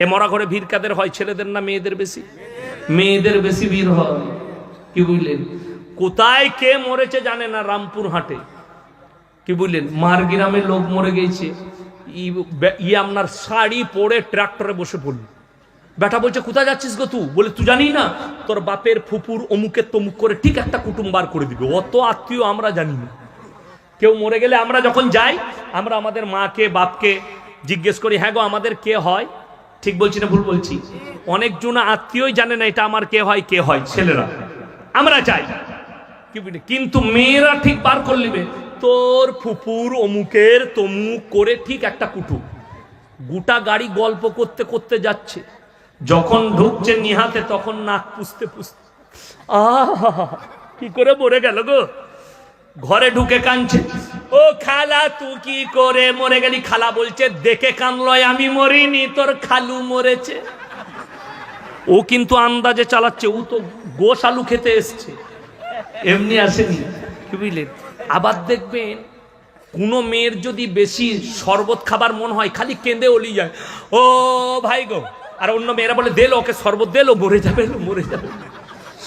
এ মরা ঘরে ভিড় কাদের হয়? ছেলেদের না মেয়েদের বেশি? মেয়েদের বেশি ভিড় হয়। কি বুঝলেন? কোথায় কে মরেছে জানে না রামপুর হাটে। কি বুঝলেন? মার লোক মরে গেছে। ই- আপনার শাড়ি পরে ট্রাক্টরে বসে পড়ল। বেটা বলছে, কোথায় যাচ্ছিস গো তুই? বলে, তুই জানি না, তোর বাপের ফুপুর অমুকের তমুক করে ঠিক একটা কুটুম বার করে দিবে। অত আত্মীয় আমরা জানি না। কেউ মরে গেলে আমরা যখন যাই, আমরা আমাদের মাকে, বাপকে জিজ্ঞেস করি হ্যাঁ গো, আমাদের কে হয়? ঠিক বলছি না ভুল বলছি? অনেকজন আত্মীয়ই জানে না এটা আমার কে হয় কে হয়, ছেলেরা। আমরা চাই? কিন্তু মেয়েরা ঠিক বার করে নিবে। তোর ফুপুর অমুকের তমুক করে ঠিক একটা কুটুম গোটা গাড়ি গল্প করতে করতে যাচ্ছে। যখন ঢুকছে নিহাতে, তখন নাক পুষতে পুষতে। আহ, কি করে মরে গেল গো? ঘরে ঢুকে কাঁদছে। ও খালা তুই কি করে? মরে গেলি খালা বলছে দেখে কানলয় আমি মরিনি তোর খালু মরেছে। ও কিন্তু আন্দাজে চালাচ্ছে ও তো গোশ আলু খেতে এসছে। এমনি আসেনি। কি বুঝলেন আবার দেখবেন কোনো মেয়ের যদি বেশি শরবত খাবার মন হয় খালি কেঁদে ওলি যায়। ও ভাই গো আর অন্য মেয়েরা বলে দেলো ওকে শরবত দেলো মরে যাবে মরে যাবে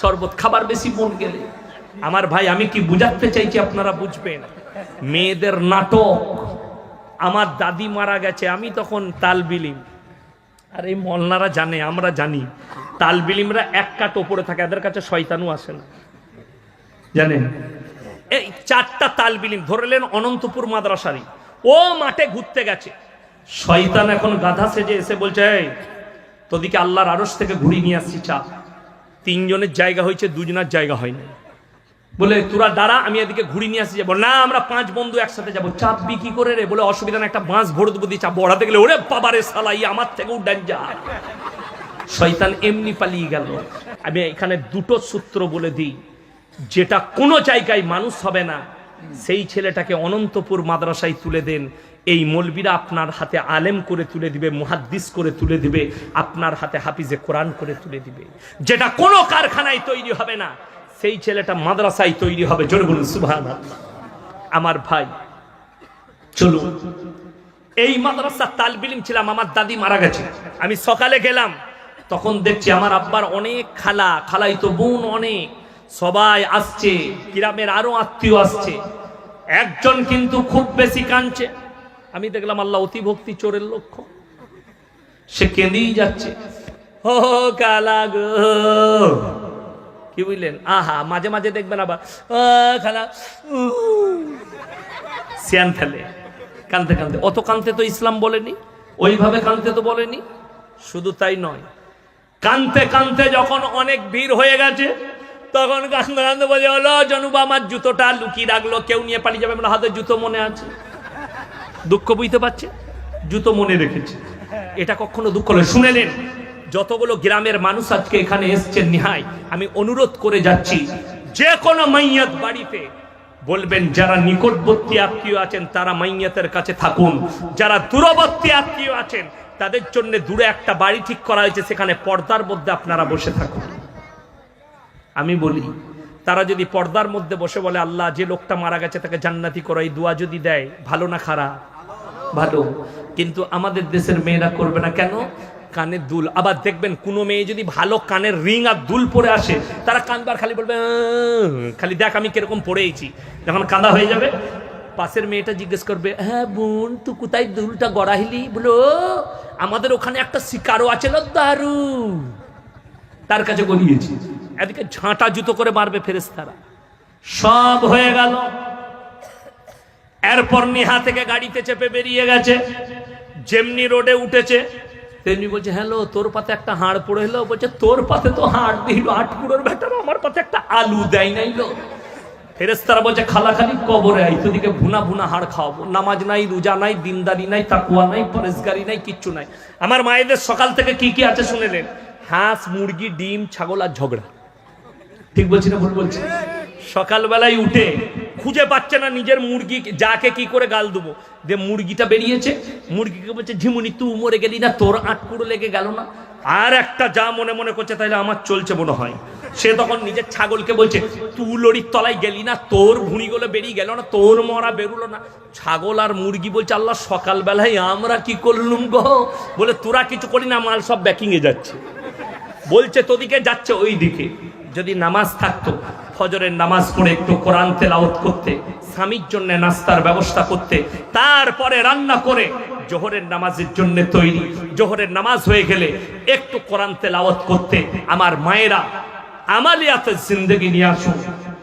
শরবত খাবার বেশি মন গেলে। আমার ভাই আমি কি বুঝাতে চাইছি আপনারা বুঝবেন? মেয়েদের নাটক। আমার দাদি মারা গেছে, আমি তখন তাল বিলিম আর এই মলনারা জানে, আমরা জানি। তাল বিলিমরা এক কাট ওপরে থাকে, এদের কাছে শয়তানু আসে না। জানেন? এই চারটা তাল বিলিম ধরলেন অনন্তপুর মাদ্রাসারি ও মাঠে ঘুরতে গেছে। শয়তান এখন গাধা সেজে এসে বলছে, এই, তোদিকে আল্লাহর আড়স থেকে ঘুরি নিয়ে আসছি চা। তিনজনের জায়গা হয়েছে, দুজনের জায়গা হয়নি। বলে, তোরা দাঁড়া, আমি এদিকে ঘুরি নিয়ে আসছি। যাব না, আমরা পাঁচ বন্ধু একসাথে যাব। চাপ বিক্রি করে রে? বলে, অসুবিধা না একটা বাঁশ ভরে দেবো, দিয়ে চাপ বড়াতে গেলে ওরে বাবারে সালাই, আমার থেকেও ডেঞ্জার। শয়তান এমনি পালিয়ে গেল। আমি এখানে দুটো সূত্র বলে দিই। যেটা কোনো জায়গায় মানুষ হবে না, সেই ছেলেটাকে অনন্তপুর মাদ্রাসায় তুলে দেন। এই মলবিরা আপনার হাতে আলেম করে তুলে দিবে, মুহাদ্দিস করে তুলে দিবে, আপনার হাতে হাফিজে কোরআন করে তুলে দিবে। যেটা কোনো কারখানায় তৈরি হবে না সেই ছেলেটা মাদ্রাসায় তৈরি হবে। জোরে বলুন সুবহান আমার ভাই, চলুন। এই মাদ্রাসার তালবিলিম ছিলাম, আমার দাদি মারা গেছে। আমি সকালে গেলাম, তখন দেখছি আমার আব্বার অনেক খালা, খালাই তো বোন অনেক। সবাই আসছে, গ্রামের আরও আত্মীয় আসছে। একজন কিন্তু খুব বেশি কাঁদছে। আমি দেখলাম, আল্লাহ অতি ভক্তি চোরের লক্ষ্য। সে কেঁদেই যাচ্ছে। ও কালা গো। কি বুঝলেন? আহা, মাঝে মাঝে দেখবেন আবার খালা। সিয়ান ফেলে, কানতে কানতে। অত কানতে তো ইসলাম বলেনি, ওইভাবে কানতে তো বলেনি, শুধু তাই নয়। কানতে কানতে যখন অনেক ভিড় হয়ে গেছে, তখন কান্দে কান্দে বলে, হলো, জনুবা, আমার জুতোটা লুকিয়ে রাখল, কেউ নিয়ে পালিয়ে যাবে। বলে, হাতে জুতো মনে আছে? দুঃখ বুঝতে পারছে? জুতো মনে রেখেছে। এটা কখনো দুঃখ নয়। শুনে নেন যতগুলো গ্রামের মানুষ আজকে এখানে এসছেন নিহাই, আমি অনুরোধ করে যাচ্ছি যে কোনো মাইয়াত বাড়িতে বলবেন, যারা নিকটবর্তী আত্মীয় আছেন, তারা মাইয়াতের কাছে থাকুন। যারা দূরবর্তী আত্মীয় আছেন, তাদের জন্য দূরে একটা বাড়ি ঠিক করা হয়েছে, সেখানে পর্দার মধ্যে আপনারা বসে থাকুন। আমি বলি, তারা যদি পর্দার মধ্যে বসে বলে, আল্লাহ, যে লোকটা মারা গেছে, তাকে জান্নাতি করো, এই দোয়া যদি দেয়, ভালো না খারাপ? ভালো। কিন্তু আমাদের দেশের মেয়েরা করবে না। কেন? কানের দুল। আবার দেখবেন কোনো মেয়ে যদি ভালো কানের রিং আর দুল পরে আসে, তারা কানবার খালি বলবে খালি দেখ আমি কীরকম পড়েছি যখন কাঁদা হয়ে যাবে, পাশের মেয়েটা জিজ্ঞেস করবে হ্যাঁ বোন তুই কোথায় দুলটা গড়াহিলি বলো আমাদের ওখানে একটা শিকারও আছে দারু তার কাছে গড়িয়েছি। এদিকে ঝাঁটা জুতো করে মারবে ফেরেস্তারা সব হয়ে গেল। এরপর নেহা থেকে গাড়িতে চেপে বেরিয়ে গেছে। যেমনি রোডে উঠেছে তেমনি বলছে, হ্যালো, তোর পাতে একটা হাড় পড়ে এলো। বলছে, তোর পাতে তো হাড় দিল আটকুড়োর বেটার আমার পাতে একটা আলু দেয় নাইলো ফেরেস্তারা বলছে, খালা খালি কবরে আই তোদিকে ভুনা ভুনা হাড় খাওয়াবো। নামাজ নাই, রোজা নাই, দিনদারি নাই তাকুয়া নাই, পরেশগারি নাই, কিচ্ছু নাই। আমার মায়েদের সকাল থেকে কি কি আছে শুনে নেন হাঁস, মুরগি, ডিম, ছাগল আর ঝগড়া। ঠিক বলছি না ভুল বলছি? সকালবেলায় উঠে খুঁজে পাচ্ছে না নিজের মুরগি যাকে কি করে গাল দেবো। যে মুরগিটা বেরিয়েছে, মুরগিকে বলছে, ঝিমুনি, তুই মরে গেলি না, তোর আটকুড়ো লেগে গেল না? আর একটা যা মনে মনে করছে তাহলে আমার চলছে মনে হয়। সে তখন নিজের ছাগলকে বলছে তুলড়ির তলায় গেলি না, তোর ভুঁড়িগুলো বেরিয়ে গেল না, তোর মরা বেরুলো না। ছাগল আর মুরগি বলছে, আল্লাহ, সকালবেলায় আমরা কি করলুম গো? বলে, তোরা কিছু করি না, মাল সব ব্যাকিংয়ে যাচ্ছে। বলছে, তোদিকে যাচ্ছে ওই দিকে যদি নামাজ থাকতো ফজরের নামাজ পড়ে একটু কোরআন তেলাওয়াত করতে, স্বামীর জন্য নাস্তার ব্যবস্থা করতে, তারপরে রান্না করে জোহরের নামাজের জন্য তৈরি। জোহরের নামাজ হয়ে গেলে একটু কোরআন তেলাওয়াত করতে আমার মায়েরা আমালিয়াতে জিন্দগি নিয়ে আসুন।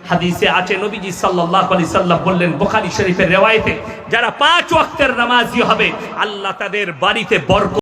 হাদিসে আছে, নবীজি সাল্লাল্লাহু আলাইহি সাল্লাম বললেন, বুখারী শরীফের রিওয়ায়েতে, যারা পাঁচ ওয়াক্তের নামাজি হবে, আল্লাহ তাদের বাড়িতে বরকত